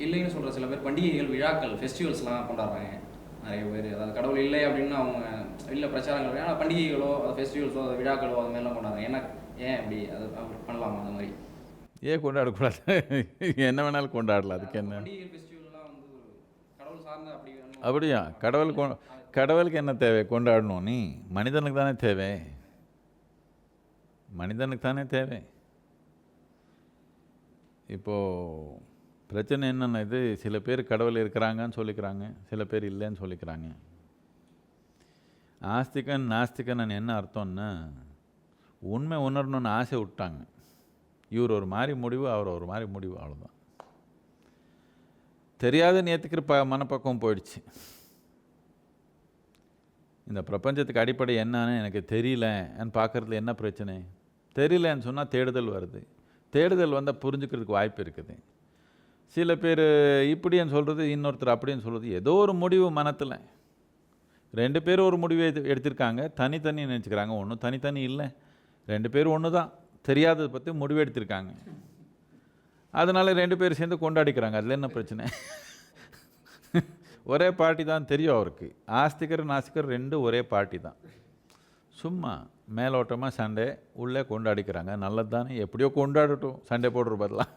சொல்கிற சில பேர் பண்டிகைகள் விழாக்கள் ஃபெஸ்டிவல்ஸ்லாம் கொண்டாடுறாங்க. நிறைய பேர். அதாவது கடவுள் இல்லை அப்படின்னு அவங்க இல்லை பிரச்சாரங்கள் ஆனால் பண்டிகைகளோ அது ஃபெஸ்டிவல்ஸோ அது விழாக்களோ அது மாதிரிலாம் கொண்டாடுறாங்க. ஏன்னா ஏன் அப்படி? அது அப்படி பண்ணலாமா அந்த மாதிரி? ஏன் கொண்டாடக்கூடாது? என்ன வேணாலும் கொண்டாடலாம். அதுக்கு என்ன. அப்படியா? கடவுள் கொ கடவுளுக்கு என்ன தேவை? கொண்டாடணும். நீ மனிதனுக்கு தானே தேவை. மனிதனுக்கு தானே தேவை. இப்போது பிரச்சனை என்னென்ன இது சில பேர் கடவுள் இருக்கிறாங்கன்னு சொல்லிக்கிறாங்க சில பேர் இல்லைன்னு சொல்லிக்கிறாங்க. ஆஸ்திகன் நாஸ்திகன் என்ன அர்த்தம்னா உண்மை உணரணும்னு ஆசை விட்டாங்க. இவர் ஒரு மாதிரி முடிவு அவர் ஒரு மாதிரி முடிவு அவ்வளோதான் தெரியாதுன்னு ஏற்றுக்கிற ப மனப்பக்கம் போயிடுச்சு. இந்த பிரபஞ்சத்துக்கு அடிப்படை என்னன்னு எனக்கு தெரியலன்னு பார்க்குறதுல என்ன பிரச்சனை? தெரியலன்னு சொன்னால் தேடுதல் வருது. தேடுதல் வந்தால் புரிஞ்சுக்கிறதுக்கு வாய்ப்பு இருக்குது. சில பேர் இப்படின்னு சொல்கிறது இன்னொருத்தர் அப்படின்னு சொல்கிறது ஏதோ ஒரு முடிவு மனத்தில். ரெண்டு பேரும் ஒரு முடிவு எடு- எடுத்திருக்காங்க. தனித்தனி நினச்சிக்கிறாங்க. ஒன்றும் தனித்தனி இல்லை. ரெண்டு பேரும் ஒன்று தான் தெரியாததை பற்றி முடிவு எடுத்திருக்காங்க. அதனால் ரெண்டு பேரும் சேர்ந்து கொண்டாடிக்கிறாங்க. அதில் என்ன பிரச்சனை? ஒரே பார்ட்டி தான் தெரியும் அவருக்கு. ஆஸ்திகர் நாஸ்திகர் ரெண்டும் ஒரே பார்ட்டி தான். சும்மா மேலோட்டமாக சண்டே உள்ளே கொண்டாடிக்கிறாங்க. நல்லது தானே எப்படியோ கொண்டாடட்டும். சண்டே போடுற பதிலாக